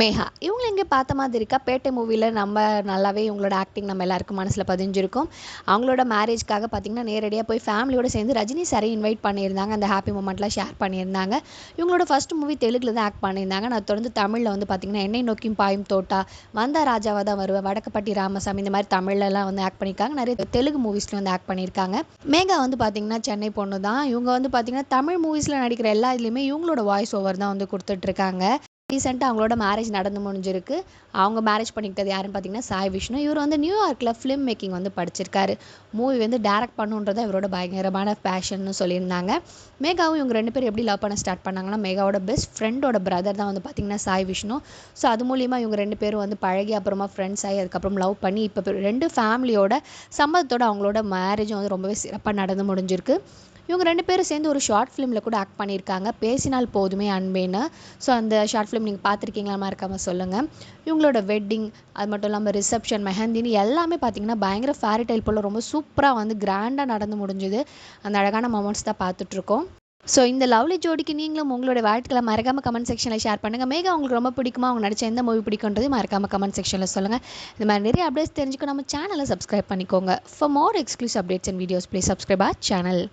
மேகா. இவங்கள இங்கே பார்த்த மாதிரி இருக்கா? பேட்டை மூவியில் நம்ம நல்லாவே இவங்களோட ஆக்டிங் நம்ம எல்லாருக்கும் மனசில் பதிஞ்சிருக்கும். அவங்களோட மேரேஜ்க்காக பார்த்தீங்கன்னா நேரடியாக போய் ஃபேமிலியோட சேர்ந்து ரஜினி சாரை இன்வைட் பண்ணியிருந்தாங்க. அந்த ஹாப்பி மூமெண்ட்லாம் ஷேர் பண்ணியிருந்தாங்க. இவங்களோட ஃபர்ஸ்ட் மூவி தெலுங்கில் தான் ஆக்ட் பண்ணியிருந்தாங்க. நான் தொடர்ந்து தமிழில் வந்து பார்த்தீங்கன்னா என்னை நோக்கியும் பாயும் தோட்டா வந்தா ராஜாவாக தான் வருவேன் வடக்கப்பட்டி ராமசாமி இந்த மாதிரி தமிழ்லலாம் வந்து ஆக்ட் பண்ணியிருக்காங்க. நிறைய தெலுங்கு மூவிஸில் வந்து ஆக்ட் பண்ணியிருக்காங்க. மேகா வந்து பார்த்திங்கன்னா சென்னை பொண்ணு தான். இவங்க வந்து பார்த்திங்கன்னா தமிழ் மூவிஸில் நடிக்கிற எல்லா இதுலேயுமே இவங்களோட வாய்ஸ் ஓவர் தான் வந்து கொடுத்துட்ருக்காங்க ரீசெண்டாக அவங்களோட மேரேஜ் நடந்து முடிஞ்சிருக்கு. அவங்க மேரேஜ் பண்ணிக்கிட்டது யாருன்னு பார்த்தீங்கன்னா சாய் விஷ்ணு. இவர் வந்து நியூயார்க்கில் ஃபிலிம் மேக்கிங் வந்து படிச்சிருக்காரு. மூவி வந்து டேரக்ட் பண்ணுன்றது இவரோட பயங்கரமான பேஷன்னு சொல்லியிருந்தாங்க. மேகாவும் இவங்க ரெண்டு பேரும் எப்படி லவ் பண்ண ஸ்டார்ட் பண்ணாங்கன்னா மேகாவோட பெஸ்ட் ஃப்ரெண்டோட பிரதர் தான் வந்து பார்த்தீங்கன்னா சாய் விஷ்ணு. ஸோ அது மூலியமாக இவங்க ரெண்டு பேரும் வந்து பழகி அப்புறமா ஃப்ரெண்ட்ஸ் ஆகி அதுக்கப்புறம் லவ் பண்ணி இப்போ ரெண்டு ஃபேமிலியோட சம்மதத்தோட அவங்களோட மேரேஜும் வந்து ரொம்பவே சிறப்பாக நடந்து முடிஞ்சிருக்கு. இவங்க ரெண்டு பேரும் சேர்ந்து ஒரு ஷார்ட் ஃபிலிமில் கூட ஆக்ட் பண்ணியிருக்காங்க. பேசினால் போதுமே அன்பேன்னு. ஸோ அந்த ஷார்ட் ஃபிலிம் நீங்கள் பார்த்துருக்கீங்களா மறக்காமல் சொல்லுங்கள் இவங்களோட வெட்டிங் அது மட்டும் இல்லாமல் ரிசப்ஷன் மெஹந்தின்னு எல்லாமே பார்த்தீங்கன்னா பயங்கர ஃபேரி டைல் போல் ரொம்ப சூப்பராக வந்து கிராண்டாக நடந்து முடிஞ்சுது. அந்த அழகான மொமெண்ட்ஸ் தான் பார்த்துட்ருக்கோம் ஸோ இந்த லவ்லி ஜோடிக்கு நீங்களும் உங்களோட வாழ்த்துக்களை மறக்காமல் கமெண்ட் செக்ஷனில் ஷேர் பண்ணுங்கள் மேகா உங்களுக்கு ரொம்ப பிடிக்குமா? அவங்க நடிச்ச எந்த மூவி பிடிக்குன்றது மறக்காமல் கமெண்ட் செக்ஷனில் சொல்லுங்கள் இந்த மாதிரி நிறைய அப்டேட்ஸ் தெரிஞ்சுக்க நம்ம சேனலை சப்ஸ்கிரைப் பண்ணிக்கோங்க. For more exclusive updates and videos please subscribe our channel